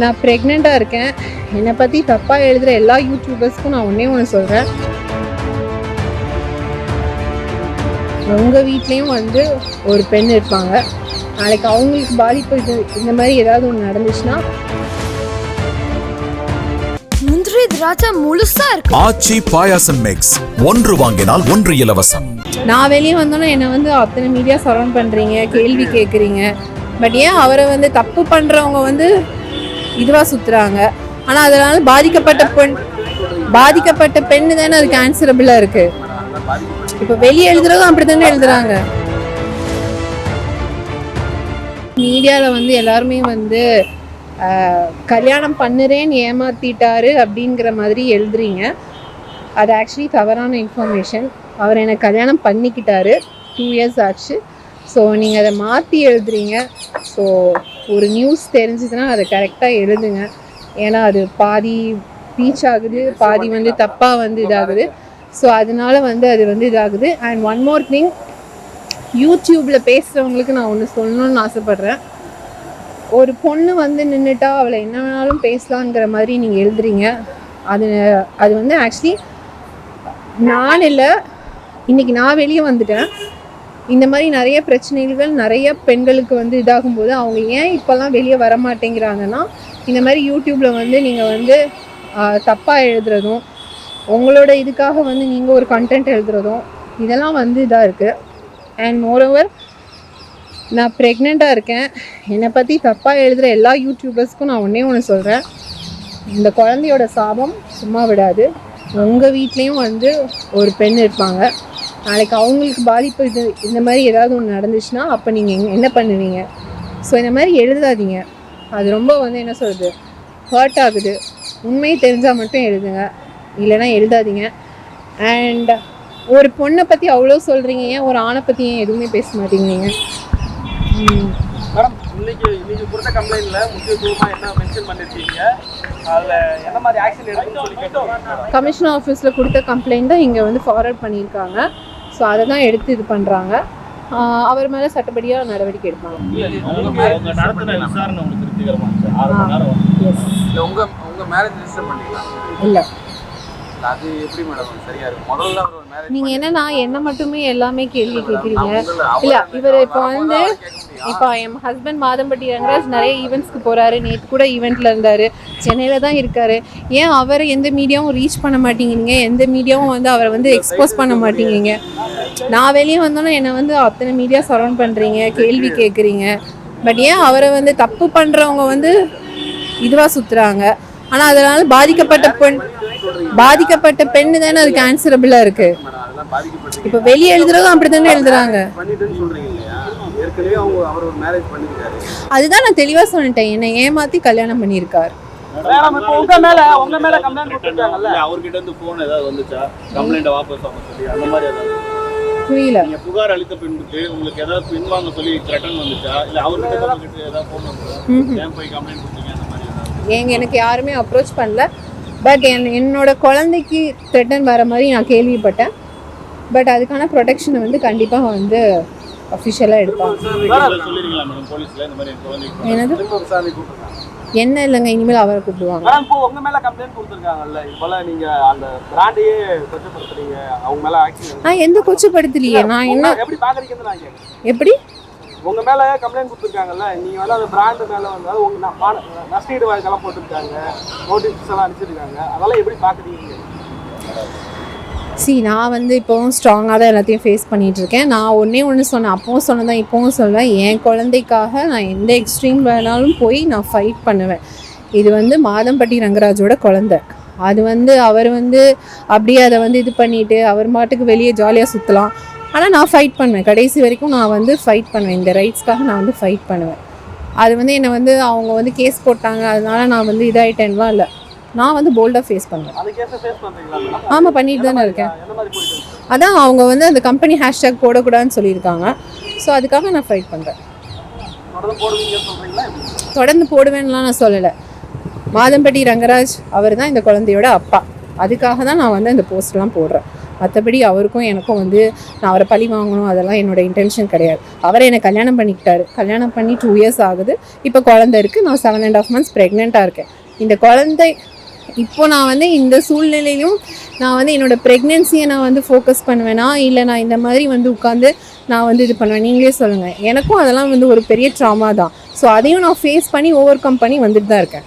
நான் ப்ரெக்னெண்ட்டாக இருக்கேன். என்னை பற்றி தப்பாக எழுதுகிற எல்லா யூடியூபர்ஸ்க்கும் நான் ஒன்றே ஒன்று சொல்கிறேன் உங்கள் வீட்லேயும் வந்து ஒரு பெண் இருப்பாங்க. நாளைக்கு அவங்களுக்கு பாதிப்பு இது இந்த மாதிரி ஏதாவது ஒன்று நடந்துச்சுன்னா? முந்திரி திராட்சை முழுசா இருக்கு. ஆச்சி பாயாசம் மிக்ஸ் ஒன்று வாங்கினால் ஒன்று இலவசம். நான் வெளியே வந்தோன்னே என்னை வந்து அத்தனை மீடியா சரௌண்ட் பண்ணுறீங்க கேள்வி கேட்குறீங்க பட் ஏன் அவரை வந்து தப்பு பண்ணுறவங்க வந்து இதுவாக சுற்றுறாங்க ஆனால் அதனால பாதிக்கப்பட்ட பெண் பாதிக்கப்பட்ட பெண்ணு தானே அதுக்கு ஆன்சரபிளாக இருக்குது இப்போ வெளியே எழுதுறதும் அப்படி தானே எழுதுறாங்க. மீடியாவில் வந்து எல்லாருமே வந்து கல்யாணம் பண்ணுறேன்னு ஏமாத்திட்டாரு அப்படிங்கிற மாதிரி எழுதுறீங்க. அது ஆக்சுவலி தவறான இன்ஃபர்மேஷன் அவர் எனக்கு கல்யாணம் பண்ணிக்கிட்டாரு. டூ இயர்ஸ் ஆச்சு. ஸோ நீங்கள் அதை மாற்றி எழுதுறீங்க. ஸோ ஒரு நியூஸ் தெரிஞ்சதுன்னா அதை கரெக்டாக எழுதுங்க. ஏன்னா அது பாதி ரீச் ஆகுது பாதி வந்து தப்பாக வந்து இதாகுது. ஸோ அதனால வந்து அது வந்து இதாகுது. அண்ட் ஒன் மோர் திங் யூடியூப்பில் பேசுகிறவங்களுக்கு நான் ஒன்று சொல்லணும்னு ஆசைப்பட்றேன். ஒரு பொண்ணு வந்து நின்றுட்டா அவளை என்ன வேணாலும் பேசலாங்கிற மாதிரி நீங்கள் எழுதுறீங்க. அது அது வந்து ஆக்சுவலி நான் இல்லை இன்றைக்கி நான் வெளியே வந்துட்டேன். இந்த மாதிரி நிறைய பிரச்சனைகள் நிறைய பெண்களுக்கு வந்து இதாகும்போது அவங்க ஏன் இப்போல்லாம் வெளியே வர மாட்டேங்கிறாங்கன்னா இந்த மாதிரி யூடியூப்பில் வந்து நீங்கள் வந்து தப்பாக எழுதுறதும் உங்களோட இதுக்காக வந்து நீங்கள் ஒரு கண்டென்ட் எழுதுறதும் இதெல்லாம் வந்து இதாக இருக்குது அண்ட் மோரோவர் நான் ப்ரெக்னெண்ட்டாக இருக்கேன். என்னை பற்றி தப்பாக எழுதுகிற எல்லா யூடியூபர்ஸ்க்கும் நான் ஒன்றே ஒன்று சொல்கிறேன் இந்த குழந்தையோட சாபம் சும்மா விடாது. உங்கள் வீட்லேயும் வந்து ஒரு பெண் இருப்பாங்க. நாளைக்கு அவங்களுக்கு பாதிப்பு இது இந்த மாதிரி ஏதாவது ஒன்று நடந்துச்சுன்னா அப்போ நீங்கள் என்ன பண்ணுவீங்க? ஸோ இந்த மாதிரி எழுதாதீங்க. அது ரொம்ப வந்து என்ன சொல்கிறது ஹர்ட் ஆகுது. உண்மை தெரிஞ்சால் மட்டும் எழுதுங்க. இல்லைன்னா எழுதாதீங்க. அண்ட் ஒரு பொண்ணை பற்றி அவ்வளோ சொல்கிறீங்க ஏன் ஒரு ஆணை பற்றி ஏன் எதுவுமே பேச மாட்டேங்கிறீங்க ம். மேடம் இன்னைக்கு கொடுத்த கம்ப்ளைண்ட்ல என்ன மென்ஷன் பண்ணிருக்கீங்க? கமிஷனர் ஆஃபீஸில் கொடுத்த கம்ப்ளைண்ட் தான் இங்கே வந்து ஃபார்வர்ட் பண்ணியிருக்காங்க. ஸோ அதை தான் எடுத்து இது பண்ணுறாங்க அவர் மேலே சட்டப்படியாக நடவடிக்கை எடுப்பாங்க. இல்ல. அது எப்படி மேடம் சரியா இருக்கும். முதல்ல அவர் ஒரு மேரேஜ் நீங்கள் என்னன்னா என்ன மட்டுமே எல்லாமே கேள்வி கேட்குறீங்க. இல்லை இவர் இப்போ வந்து இப்போ என் ஹஸ்பண்ட் மாதம்பட்டி ரங்கராஜ் நிறைய ஈவெண்ட்ஸ்க்கு போகிறாரு நேற்று கூட ஈவெண்ட்டில் இருந்தார். சென்னையில் தான் இருக்கார். ஏன் அவரை எந்த மீடியாவும் ரீச் பண்ண மாட்டேங்கிறீங்க? எந்த மீடியாவும் வந்து அவரை வந்து எக்ஸ்போஸ் பண்ண மாட்டேங்கிறீங்க. நான் வெளியே வந்தோன்னே என்னை வந்து அத்தனை மீடியா சரௌண்ட் பண்ணுறீங்க கேள்வி கேட்குறீங்க. பட் ஏன் அவரை வந்து தப்பு பண்ணுறவங்க வந்து இதுவாக சுற்றுறாங்க ஆனால் அதனால பாதிக்கப்பட்ட பெண் பாதிக்கப்பட்ட பெண்ணு தானே அதுக்கு அதெல்லாம் பாதிக்கப்பட்டு இப்போ வெளியே எழுதுறதும் அப்படி தானே எழுதுறாங்க. அதுதான் நான் தெளிவாக சொல்லிட்டேன் என்னை ஏமாற்றி கல்யாணம் பண்ணியிருக்கார். மேடம் இப்போ உங்க மேல உங்க மேல கம்ப்ளைண்ட் கொடுத்துருக்காங்கல்ல இல்ல அவர்கிட்ட இருந்து போன் ஏதாவது வந்துச்சா? கம்ப்ளைண்ட் வாபஸ் வாங்க சொல்லி அந்த மாதிரி ஏதாவது? புரியல. புகார் அளித்த பின்புக்கு உங்களுக்கு ஏதாவது பின்வாங்க சொல்லி த்ரெட்டன் வந்துச்சா? இல்ல அவர்கிட்ட ஏதாவது போன் வந்துச்சா. ஏன் போய் கம்ப்ளைண்ட் கொடுத்தீங்க? அந்த மாதிரி ஏங்க எனக்கு யாருமே அப்ரோச் பண்ணல. பட் என் என்னோட குழந்தைக்கு த்ரெட்டன் வர மாதிரி நான் கேள்விப்பட்டேன். பட் அதுக்கான ப்ரொடெக்ஷனை வந்து கண்டிப்பாக வந்து அஃபிஷியலாக எடுப்பாங்க. என்னது? என்ன இல்லைங்க இனிமேல் அவரை கூப்பிடுவாங்க. இப்போ உங்க மேல கம்ப்ளைண்ட் கொடுத்துருக்காங்கல்ல இது போல நீங்க அந்த பிராண்டையே கொச்சப்படுத்துறீங்க அவங்க மேல ஆக்ஷன் நான் எந்த கொச்சப்படுத்தலையே? நான் என்ன எப்படி பாக்குறீங்கன்னு நான் கேட்கறேன். எப்படி? உங்க மேல கம்ப்ளைண்ட் கொடுத்துருக்காங்கல்ல நீங்க வந்து அந்த பிராண்ட் மேல வந்து உங்க ந- பான- நஷ்டஈடு வழக்கெல்லாம் போட்டிருக்காங்க நோட்டீஸ் எல்லாம் அனுப்பிச்சிருக்காங்க. அதெல்லாம் எப்படி பாக்குறீங்க சி நான் வந்து இப்போவும் ஸ்ட்ராங்காக தான் எல்லாத்தையும் ஃபேஸ் பண்ணிகிட்ருக்கேன் நான் ஒன்றே ஒன்று சொன்னேன். அப்பவும் சொன்னதான் இப்போவும் சொல்வேன். என் குழந்தைக்காக நான் எந்த எக்ஸ்ட்ரீம் வேணாலும் போய் நான் ஃபைட் பண்ணுவேன். இது வந்து மாதம்பட்டி ரங்கராஜோட குழந்தை. அது வந்து அவர் வந்து அப்படியே அதை வந்து இது பண்ணிவிட்டு அவர் மாட்டுக்கு வெளியே ஜாலியாக சுற்றலாம் ஆனால் நான் ஃபைட் பண்ணுவேன். கடைசி வரைக்கும் நான் வந்து ஃபைட் பண்ணுவேன். இந்த ரைட்ஸ்க்காக நான் வந்து ஃபைட் பண்ணுவேன். அது வந்து என்னை வந்து அவங்க வந்து கேஸ் போட்டாங்க. அதனால நான் வந்து இதாயிட்டேன்லாம் இல்லை. நான் வந்து போல்டாக ஃபேஸ் பண்ணுவேன். ஆமாம் பண்ணிட்டு தானே இருக்கேன்? அதான் அவங்க வந்து அந்த கம்பெனி ஹேஷ்டேக் போடக்கூடாதுன்னு சொல்லியிருக்காங்க. ஸோ அதுக்காக நான் ஃபைட் பண்ணுறேன்? தொடர்ந்து போடுவேன்லாம் நான் சொல்லலை. மாதம்பட்டி ரங்கராஜ் அவர் தான் இந்த குழந்தையோட அப்பா. அதுக்காக தான் நான் வந்து அந்த போஸ்ட்லாம் போடுறேன். மற்றபடி அவருக்கும் எனக்கும் வந்து நான் அவரை பழி வாங்கணும் அதெல்லாம் என்னோட இன்டென்ஷன் கிடையாது. அவரை என்னை கல்யாணம் பண்ணிக்கிட்டாரு. கல்யாணம் பண்ணி டூ இயர்ஸ் ஆகுது. இப்போ குழந்தை இருக்குது நான் செவன் அண்ட் ஆஃப் மந்த்ஸ் ப்ரெக்னெண்ட்டாக இருக்கேன். இந்த குழந்தை இப்போ நான் வந்து இந்த சூழ்நிலையும் நான் வந்து என்னோட ப்ரெக்னென்சியை நான் வந்து ஃபோக்கஸ் பண்ணுவேனா? இல்லை நான் இந்த மாதிரி வந்து உட்காந்து நான் வந்து இது பண்ணுவேன்? நீங்களே சொல்லுங்கள் எனக்கும் அதெல்லாம் வந்து ஒரு பெரிய ட்ராமா தான். ஸோ அதையும் நான் ஃபேஸ் பண்ணி ஓவர் கம் பண்ணி வந்துட்டு தான் இருக்கேன்.